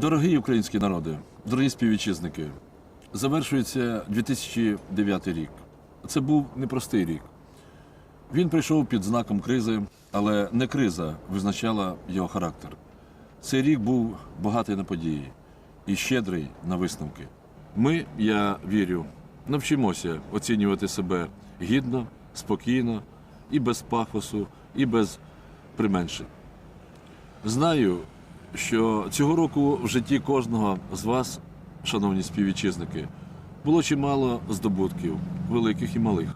Дорогі українські народи, дорогі співвітчизники, завершується 2009 рік. Це був непростий рік. Він прийшов під знаком кризи, але не криза визначала його характер. Цей рік був багатий на події і щедрий на висновки. Ми, я вірю, навчимося оцінювати себе гідно, спокійно, і без пафосу, і без применшень. Знаю, що цього року в житті кожного з вас, шановні співвітчизники, було чимало здобутків, великих і малих.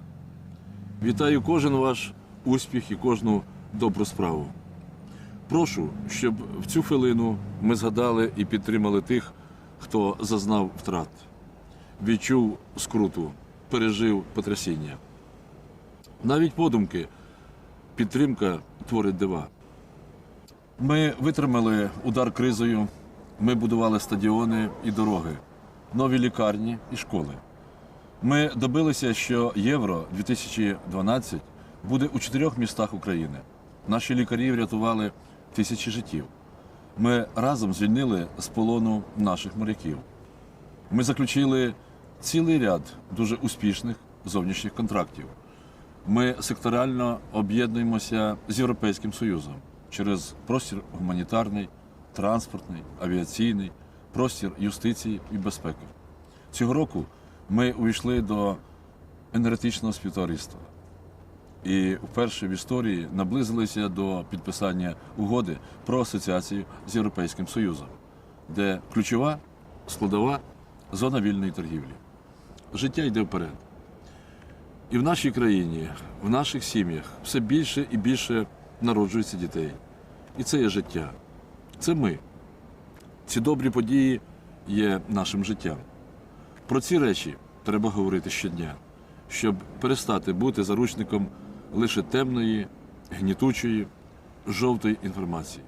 Вітаю кожен ваш успіх і кожну добру справу. Прошу, щоб в цю хвилину ми згадали і підтримали тих, хто зазнав втрат, відчув скруту, пережив потрясіння. Навіть подумки, підтримка творить дива. Ми витримали удар кризою, ми будували стадіони і дороги, нові лікарні і школи. Ми добилися, що Євро 2012 буде у чотирьох містах України. Наші лікарі врятували тисячі життів. Ми разом звільнили з полону наших моряків. Ми заключили цілий ряд дуже успішних зовнішніх контрактів. Ми секторально об'єднуємося з Європейським Союзом через простір гуманітарний, транспортний, авіаційний, простір юстиції і безпеки. Цього року ми увійшли до енергетичного співтовариства і вперше в історії наблизилися до підписання угоди про асоціацію з Європейським Союзом, де ключова складова зона вільної торгівлі. Життя йде вперед. І в нашій країні, в наших сім'ях все більше і більше народжується дітей. І це є життя. Це ми. Ці добрі події є нашим життям. Про ці речі треба говорити щодня, щоб перестати бути заручником лише темної, гнітучої, жовтої інформації.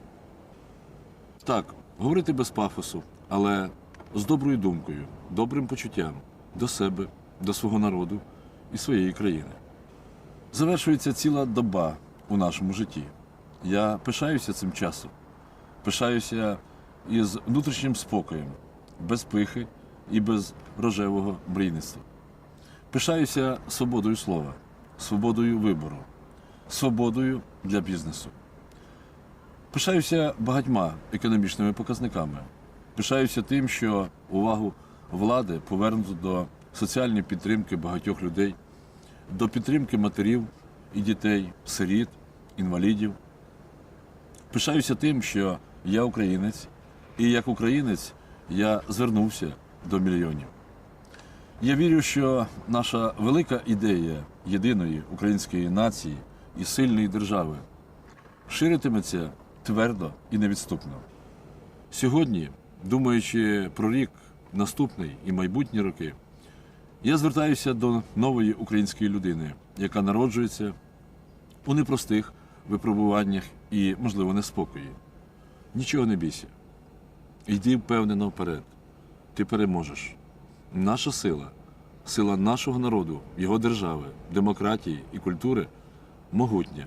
Так, говорити без пафосу, але з доброю думкою, добрим почуттям до себе, до свого народу і своєї країни. Завершується ціла доба у нашому житті. Я пишаюся цим часом, пишаюся із внутрішнім спокоєм, без пихи і без рожевого мрійництва. Пишаюся свободою слова, свободою вибору, свободою для бізнесу. Пишаюся багатьма економічними показниками. Пишаюся тим, що увагу влади повернуто до соціальної підтримки багатьох людей, до підтримки матерів і дітей, сиріт, інвалідів. Пишаюся тим, що я українець, і як українець я звернувся до мільйонів. Я вірю, що наша велика ідея єдиної української нації і сильної держави ширитиметься твердо і невідступно. Сьогодні, думаючи про рік, наступний і майбутні роки, я звертаюся до нової української людини, яка народжується у непростих випробуваннях і, можливо, неспокої. Нічого не бійся. Йди впевнено вперед. Ти переможеш. Наша сила, сила нашого народу, його держави, демократії і культури могутня,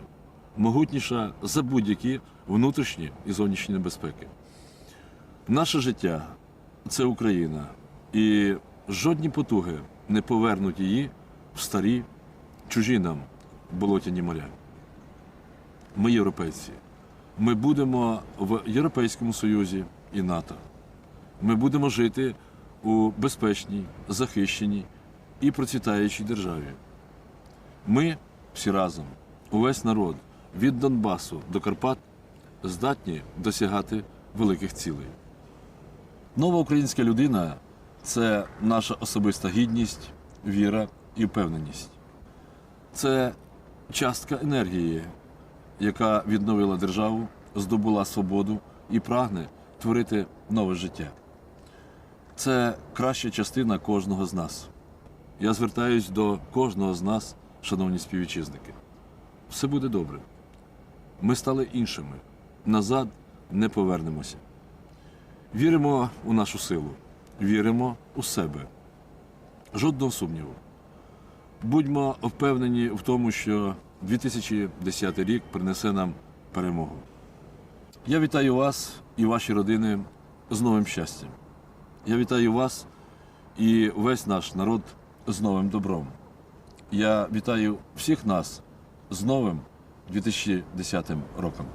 могутніша за будь-які внутрішні і зовнішні небезпеки. Наше життя це Україна, і жодні потуги не повернуть її в старі, чужі нам болотяні моря. Ми європейці. Ми будемо в Європейському Союзі і НАТО. Ми будемо жити у безпечній, захищеній і процвітаючій державі. Ми всі разом, увесь народ, від Донбасу до Карпат, здатні досягати великих цілей. Нова українська людина це наша особиста гідність, віра і впевненість. Це частка енергії, яка відновила державу, здобула свободу і прагне творити нове життя. Це краща частина кожного з нас. Я звертаюсь до кожного з нас, шановні співвітчизники. Все буде добре. Ми стали іншими. Назад не повернемося. Віримо у нашу силу, віримо у себе. Жодного сумніву. Будьмо впевнені в тому, що 2010 рік принесе нам перемогу. Я вітаю вас і ваші родини з новим щастям. Я вітаю вас і весь наш народ з новим добром. Я вітаю всіх нас з новим 2010 роком.